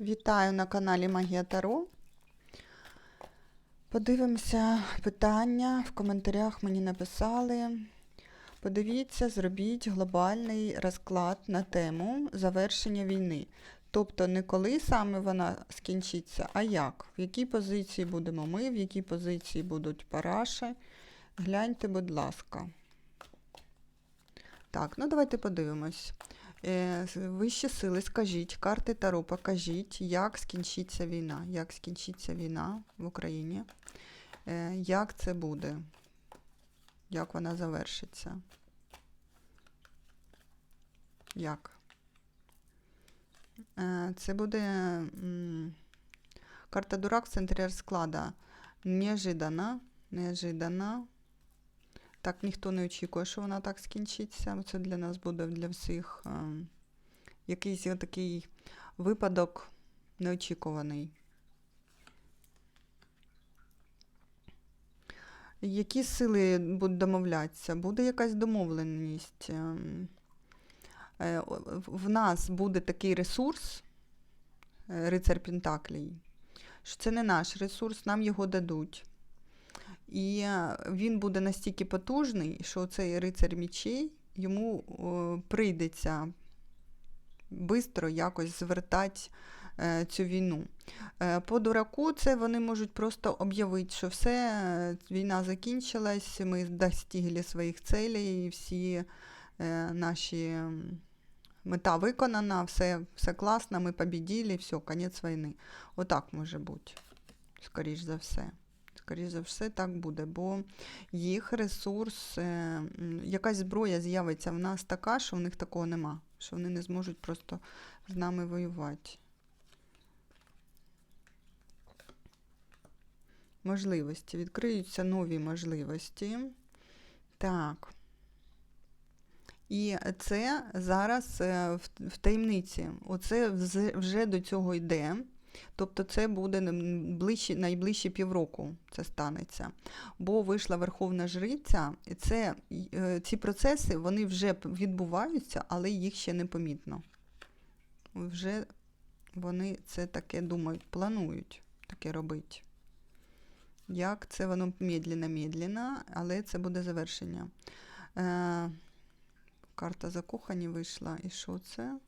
Вітаю на каналі Магія Таро. Подивимося питання. В коментарях мені написали. Подивіться, зробіть глобальний розклад на тему завершення війни. Тобто не коли саме вона скінчиться, а як. В якій позиції будемо ми, в якій позиції будуть параші. Гляньте, будь ласка. Так, ну давайте подивимось. Е, Вищі сили, скажіть, карти Таро, покажіть, як скінчиться війна. Як скінчиться війна в Україні? Е, Як це буде? Як вона завершиться? Як? Е, Це буде карта Дурак в центрі розклада. Неожиданно, неожиданно. Так ніхто не очікує, що вона так скінчиться. Це для нас буде для всіх е, якийсь такий випадок неочікуваний. Які сили будуть домовлятися? Буде якась домовленість. ем, е, в- В нас буде такий ресурс, е, рицар Пентаклій, що це не наш ресурс, нам його дадуть. І він буде настільки потужний, що цей рицар мічей йому прийдеться швидко якось звертати е, цю війну. Е, По дураку це вони можуть просто об'явити, що все, е, війна закінчилась, ми достигли своїх цілей, і всі наші мета виконана, все, все класно, ми побіділи, все, кінець війни. Отак може бути, скоріш за все. Скоріше за все, так буде, бо їх ресурс, е, якась зброя з'явиться в нас така, що в них такого нема, що вони не зможуть просто з нами воювати. Можливості. Відкриються нові можливості. Так. І це зараз е, в, таємниці. Оце вже до цього йде. Тобто це буде ближчі, найближчі півроку це станеться. Бо вийшла Верховна Жриця, і це, е, ці процеси вони вже відбуваються, але їх ще не помітно. Вже вони це таке думають, планують таке робити. Як це воно медленно-медленно, але це буде завершення. Е, карта закохані вийшла. І що це?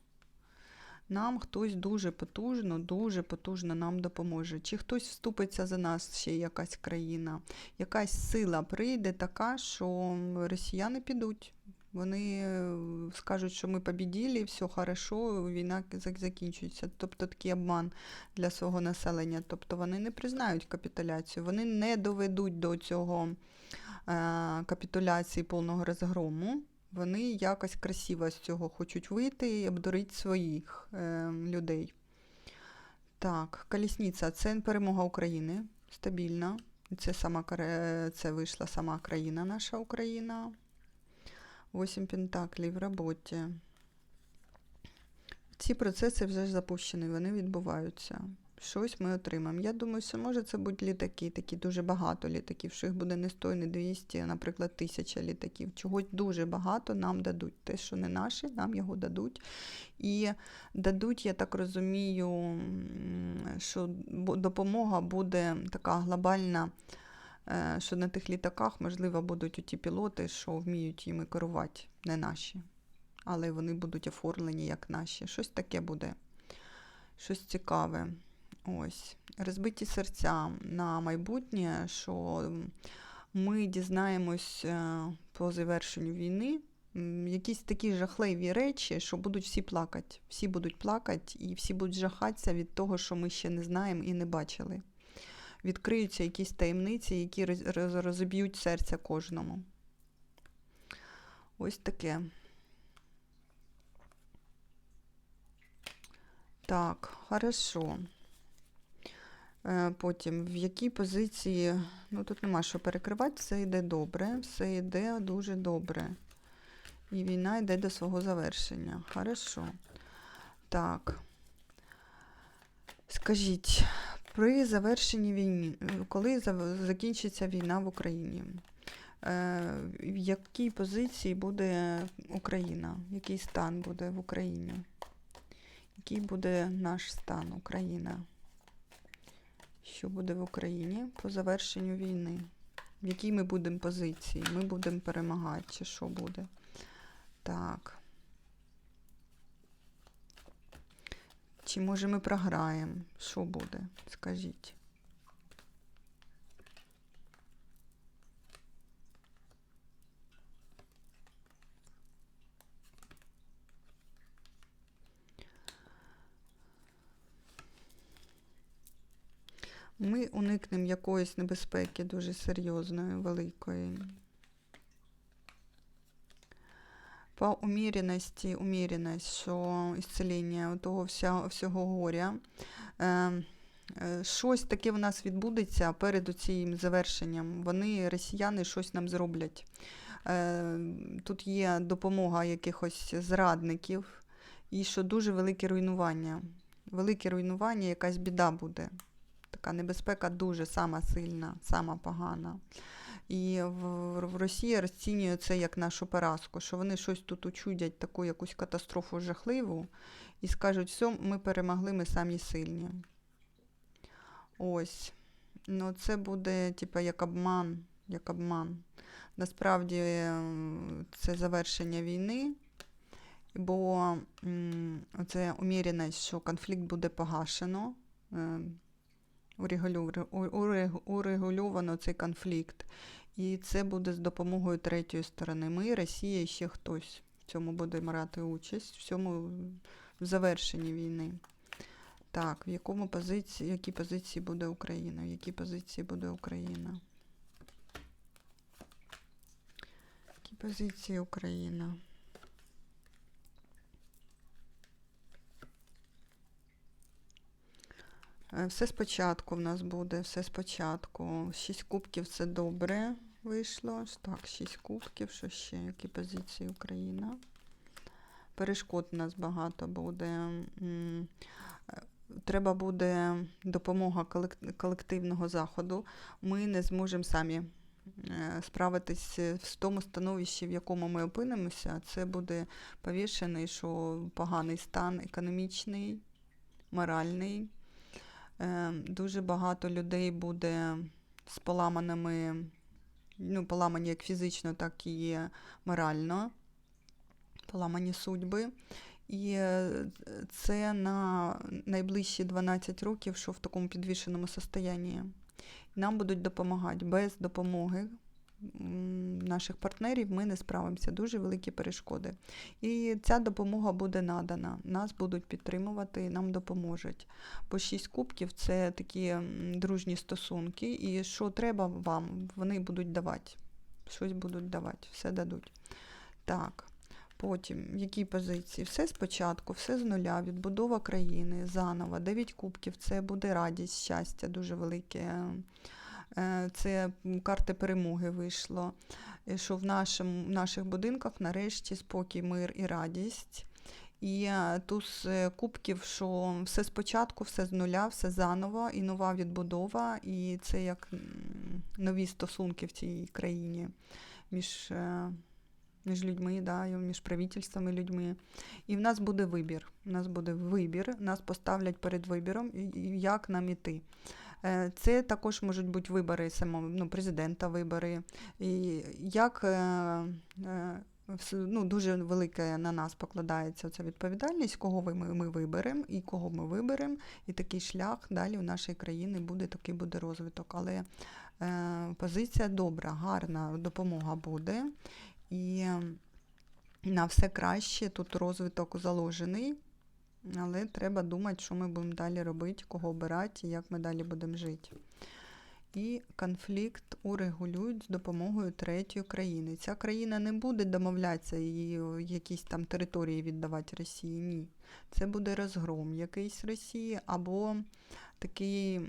Нам хтось дуже потужно, дуже потужно нам допоможе. Чи хтось вступиться за нас, ще якась країна, якась сила прийде така, що росіяни підуть. Вони е, скажуть, що ми побіділи, все хорошо, війна закінчується. Тобто такий обман для свого населення. Тобто вони не признають капітуляцію, вони не доведуть до цього е, капітуляції повного розгрому. Вони якось красиво з цього хочуть вийти і обдурити своїх е, людей. Так, колісниця це перемога України. Стабільна. Це, сама, це вийшла сама країна, наша Україна. Восім пентаклів в роботі. Ці процеси вже запущені, вони відбуваються. Щось ми отримаємо. Я думаю, що може це будуть літаки, такі дуже багато літаків, що їх буде не 100, не 200, а, наприклад, тисяча літаків. Чогось дуже багато нам дадуть. Те, що не наше, нам його дадуть. І дадуть, я так розумію, що допомога буде така глобальна, е, що на тих літаках, можливо, будуть ті пілоти, що вміють їми керувати, не наші. Але вони будуть оформлені як наші. Щось таке буде. Щось цікаве. Ось. Розбиті серця на майбутнє, що ми дізнаємось е, по завершенню війни якісь такі жахливі речі, що будуть всі плакати. Всі будуть плакати і всі будуть жахатися від того, що ми ще не знаємо і не бачили. Відкриються якісь таємниці, які роз- роз- розіб'ють серце кожному. Ось таке. Так, хорошо. Е, Потім, в якій позиції, ну тут нема що перекривати, все йде добре, все йде дуже добре. І війна йде до свого завершення. Хорошо. Так. Скажіть, при завершенні війни, коли закінчиться війна в Україні, е, в якій позиції буде Україна? Який стан буде в Україні? Який буде наш стан Україна? Що буде в Україні по завершенню війни? В якій ми будемо позиції? Ми будемо перемагати, чи що буде? Так. Чи може ми програємо? Що буде? Скажіть. Ми уникнемо якоїсь небезпеки дуже серйозної, великої. По уміряності, уміряність, що ісцеління того вся, всього горя. Е, е, щось таке в нас відбудеться перед цим завершенням. Вони, росіяни, щось нам зроблять. Е, тут є допомога якихось зрадників, і що дуже велике руйнування. Велике руйнування, якась біда буде така небезпека дуже сама сильна, сама погана. І в, Росії розцінює це як нашу поразку, що вони щось тут учудять, таку якусь катастрофу жахливу, і скажуть, все, ми перемогли, ми самі сильні. Ось. Ну, це буде, типа, як обман, як обман. Насправді це завершення війни, бо це уміреність, що конфлікт буде погашено. Урегульовано цей конфлікт. І це буде з допомогою третьої сторони. Ми, Росія і ще хтось в цьому буде брати участь, в цьому в завершенні війни. Так, в якому позиції, в якій позиції буде Україна? В якій позиції буде Україна? В позиції Україна? Все спочатку в нас буде, все спочатку. Шість кубків це добре вийшло. Так, шість кубків, що ще? Які позиції Україна? Перешкод у нас багато буде. Е, треба буде допомога колективного заходу. Ми не зможемо самі е, справитись в тому становищі, в якому ми опинимося. Це буде повішений, що поганий стан економічний, моральний. Ем, дуже багато людей буде з поламаними, ну, поламані як фізично, так і морально, поламані судьби. І е, це на найближчі 12 років, що в такому підвішеному состоянні. Нам будуть допомагати без допомоги наших партнерів ми не справимося. Дуже великі перешкоди. І ця допомога буде надана. Нас будуть підтримувати, нам допоможуть. По шість кубків це такі дружні стосунки, і що треба вам, вони будуть давати. Щось будуть давати, все дадуть. Так. Потім, в якій позиції? Все спочатку, все з нуля, відбудова країни, заново, 9 кубків це буде радість, щастя дуже велике. Е, це карти перемоги вийшло. Що в нашому, в наших будинках нарешті спокій, мир і радість. І е, туз е, кубків, що все спочатку, все з нуля, все заново, і нова відбудова, і це як нові стосунки в цій країні між між людьми, да, між правительствами людьми. І в нас буде вибір. У нас буде вибір, нас поставлять перед вибіром, як нам іти. Е, це також можуть бути вибори самого ну, президента, вибори. І як е, е, ну, Дуже велика на нас покладається ця відповідальність, кого ми ми виберемо і кого ми виберемо, і такий шлях далі у нашій країні буде, такий буде розвиток. Але е, позиція добра, гарна допомога буде. І на все краще тут розвиток заложений. Але треба думати, що ми будемо далі робити, кого обирати як ми далі будемо жити. І конфлікт урегулюють з допомогою третьої країни. Ця країна не буде домовлятися і якісь там території віддавати Росії. Ні. Це буде розгром якийсь Росії або такий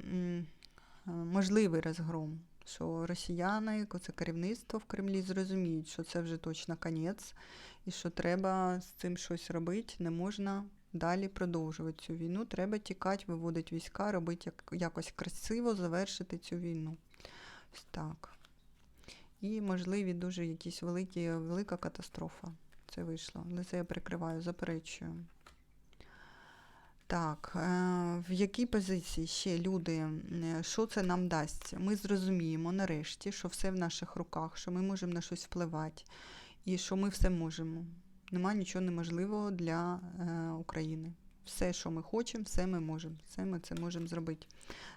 можливий розгром. Що росіяни, це керівництво в Кремлі зрозуміють, що це вже точно конець, і що треба з цим щось робити, не можна далі продовжувати цю війну. Треба тікати, виводити війська, робити як, якось красиво завершити цю війну. Так. І, можливі, дуже якісь великі, велика катастрофа. Це вийшло. Але це я прикриваю, заперечую. Так, е, в якій позиції ще люди, що це нам дасть? Ми зрозуміємо нарешті, що все в наших руках, що ми можемо на щось впливати і що ми все можемо. Нема нічого неможливого для е, України. Все, що ми хочемо, все ми можемо. Все ми це можемо зробити.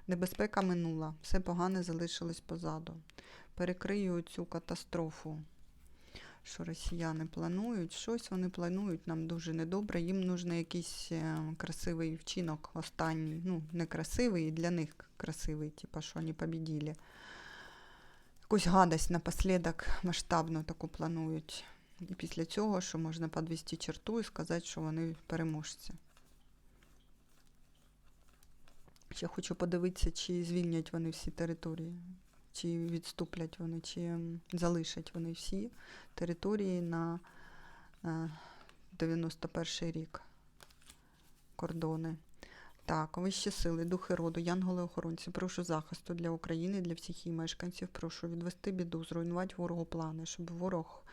Небезпека минула, все погане залишилось позаду. Перекрию цю катастрофу, що росіяни планують. Щось вони планують нам дуже недобре. Їм нужен якийсь е, красивий вчинок останній. Ну, не красивий, для них красивий, типа, що вони побіділи. Якусь гадость напослідок масштабну таку планують. І після цього, що можна підвести черту і сказати, що вони переможці. Ще хочу подивитися, чи звільнять вони всі території, чи відступлять вони, чи залишать вони всі території на е, 91 рік. Кордони. Так, вищі сили, духи роду, янголи-охоронці, прошу захисту для України, для всіх її мешканців. Прошу відвести біду, зруйнувати ворогу плани, щоб ворог е,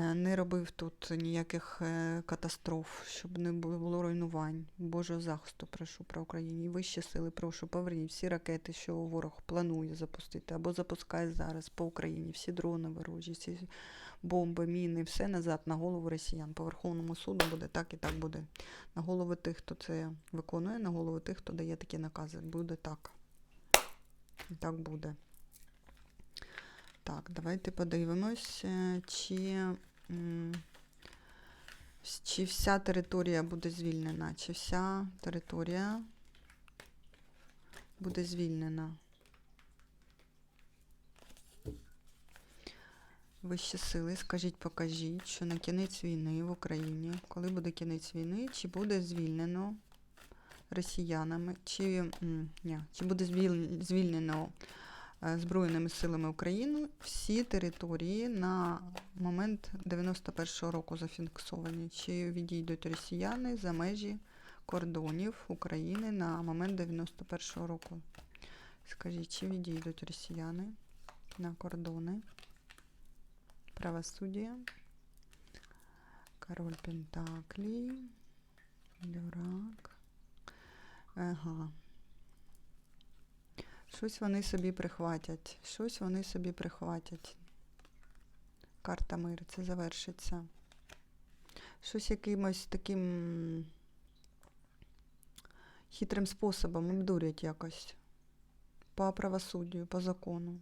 не робив тут ніяких е, катастроф, щоб не було руйнувань. Божого захисту прошу про Україні. Вищі сили, прошу, поверніть всі ракети, що ворог планує запустити, або запускає зараз по Україні, всі дрони ворожі, всі бомби, міни, все назад на голову росіян. По Верховному суду буде так і так буде. На голови тих, хто це виконує, на голови тих, хто дає такі накази. Буде так. І так буде. Так, давайте подивимось, чи, чи вся територія буде звільнена, чи вся територія буде звільнена. Вищі сили, скажіть, покажіть, що на кінець війни в Україні, коли буде кінець війни, чи буде звільнено росіянами, чи, ні, чи буде звільнено Збройними силами України всі території на момент 91-го року зафіксовані, чи відійдуть росіяни за межі кордонів України на момент 91-го року. Скажіть, чи відійдуть росіяни на кордони? Правосуддя. Король Пентаклей. Дурак. Ага. Щось вони собі прихватять. Щось вони собі прихватять. Карта миру, це завершиться. Щось якимось таким хитрим способом обдурять якось. По правосуддю, по закону.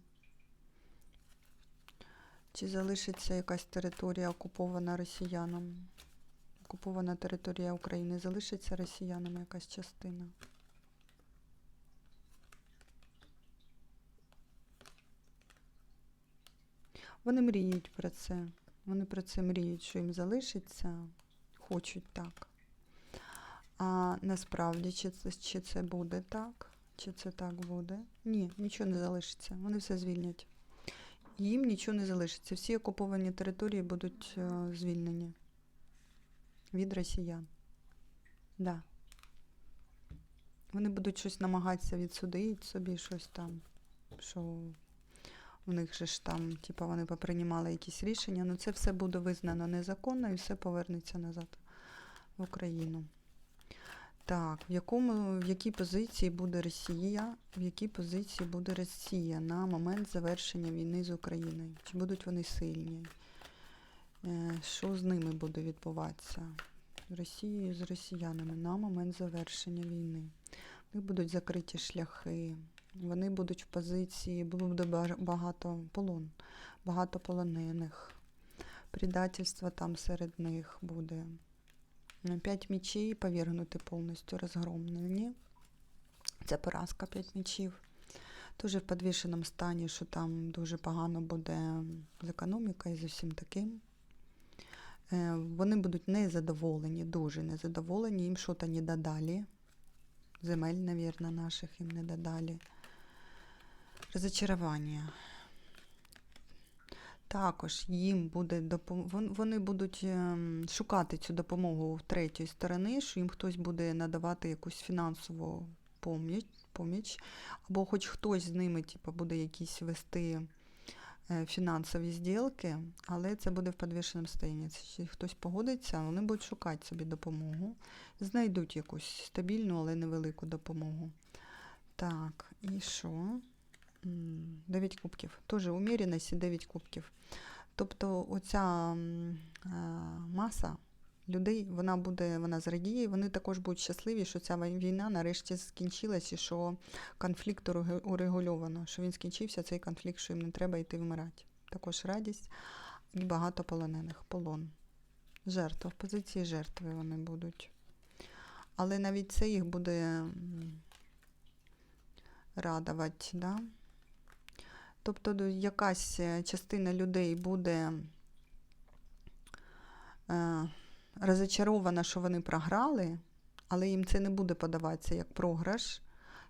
Чи залишиться якась територія окупована росіянам? Окупована територія України залишиться росіянам якась частина? Вони мріють про це. Вони про це мріють, що їм залишиться, хочуть так. А насправді, чи це, чи це буде так? Чи це так буде? Ні, нічого не залишиться. Вони все звільнять. Їм нічого не залишиться. Всі окуповані території будуть е, звільнені від росіян. Да. Вони будуть щось намагатися відсудити собі, щось там, що у них же ж там, типу, вони поприймали якісь рішення. Ну це все буде визнано незаконно і все повернеться назад в Україну. Так, в якому, в якій позиції буде Росія? В якій позиції буде Росія на момент завершення війни з Україною? Чи будуть вони сильні? Е, Що з ними буде відбуватися? Росією з росіянами на момент завершення війни. В них будуть закриті шляхи, вони будуть в позиції, буде багато полон, багато полонених, предательство там серед них буде. Ну, П'ять мечей повергнути повністю розгромлені. Це поразка п'ять мечів. Дуже в підвішеному стані, що там дуже погано буде з економікою, з усім таким. Е, Вони будуть незадоволені, дуже незадоволені, їм щось не додали. Земель, мабуть, наших їм не додали. Розочарування. Також їм буде допом... вони будуть ем, шукати цю допомогу в третьої сторони, що їм хтось буде надавати якусь фінансову поміч, або хоч хтось з ними типу, буде якісь вести е, фінансові зділки, але це буде в підвішеному стані. Хтось погодиться, вони будуть шукати собі допомогу. Знайдуть якусь стабільну, але невелику допомогу. Так, і що? 9 кубків. Теж уміряність і 9 кубків. Тобто оця е, маса людей, вона буде, вона зрадіє, вони також будуть щасливі, що ця війна нарешті скінчилась і що конфлікт урегульовано, що він скінчився, цей конфлікт, що їм не треба йти вмирати. Також радість і багато полонених, полон. Жертва, в позиції жертви вони будуть. Але навіть це їх буде радувати, да? Тобто якась е, частина людей буде е, розочарована, що вони програли, але їм це не буде подаватися як програш.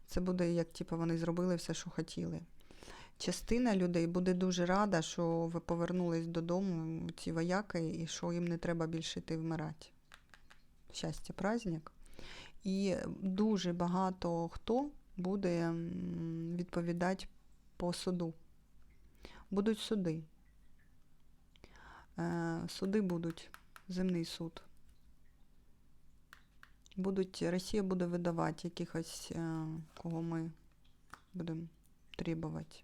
Це буде як типу, вони зробили все, що хотіли. Частина людей буде дуже рада, що ви повернулись додому, ці вояки, і що їм не треба більше йти вмирати. Щастя, праздник. І дуже багато хто буде відповідати по суду. Будуть суди. Е, Суди будуть, земний суд. Будуть, Росія буде видавати якихось, е, кого ми будемо требувати.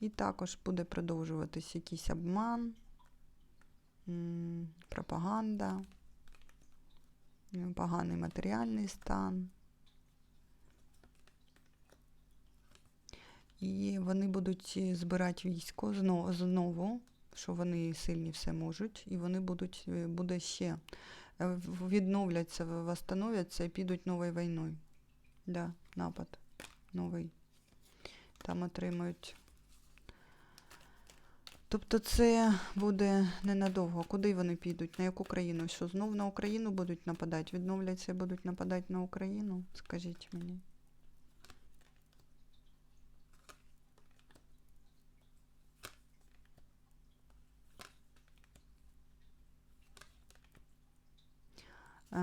І також буде продовжуватись якийсь обман, пропаганда, поганий матеріальний стан. І вони будуть е, збирати військо знову, знову, що вони сильні все можуть, і вони будуть, е, буде ще е, відновляться, восстановляться і підуть новою війною. Да, напад новий. Там отримають. Тобто це буде ненадовго. Куди вони підуть? На яку країну? Що знов на Україну будуть нападати? Відновляться і будуть нападати на Україну? Скажіть мені. Е,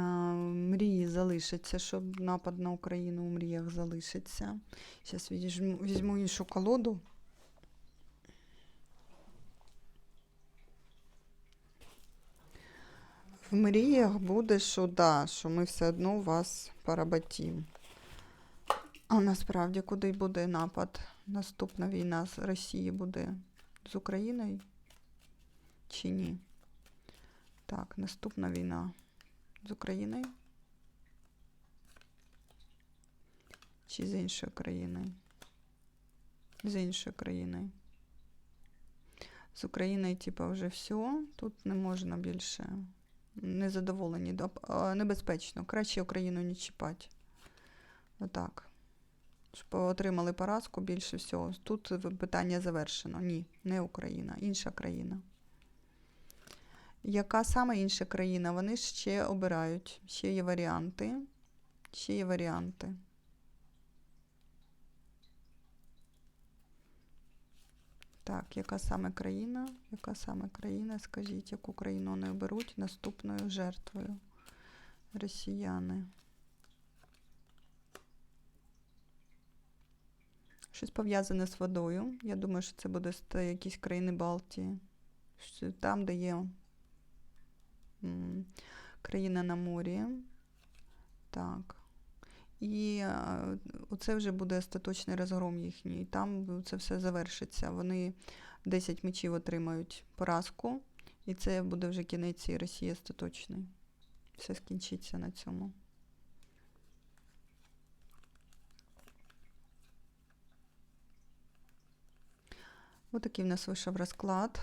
Мрії залишаться, щоб напад на Україну у мріях залишиться. Зараз візьму, візьму іншу колоду. В мріях буде, що да, що ми все одно вас поработім. А насправді куди буде напад? Наступна війна з Росії буде з Україною чи ні? Так, наступна війна з Україною чи з іншою країною? З іншою країною. З Україною, типа, вже все, тут не можна більше. Незадоволені, небезпечно. Краще Україну не чіпати. Отак. Щоб отримали поразку більше всього. Тут питання завершено. Ні, не Україна, інша країна. Яка саме інша країна? Вони ще обирають. Ще є варіанти. Ще є варіанти. Так, яка саме країна? Яка саме країна? Скажіть, яку країну вони оберуть наступною жертвою? Росіяни. Щось пов'язане з водою. Я думаю, що це буде якісь країни Балтії. Там, де є країна на морі. Так. І оце вже буде остаточний розгром їхній. Там це все завершиться. Вони 10 мечів отримають поразку, і це буде вже кінець і Росії остаточний. Все скінчиться на цьому. Отакий в нас вийшов розклад.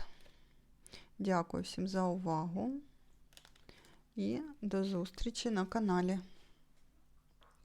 Дякую всім за увагу і до зустрічі на каналі.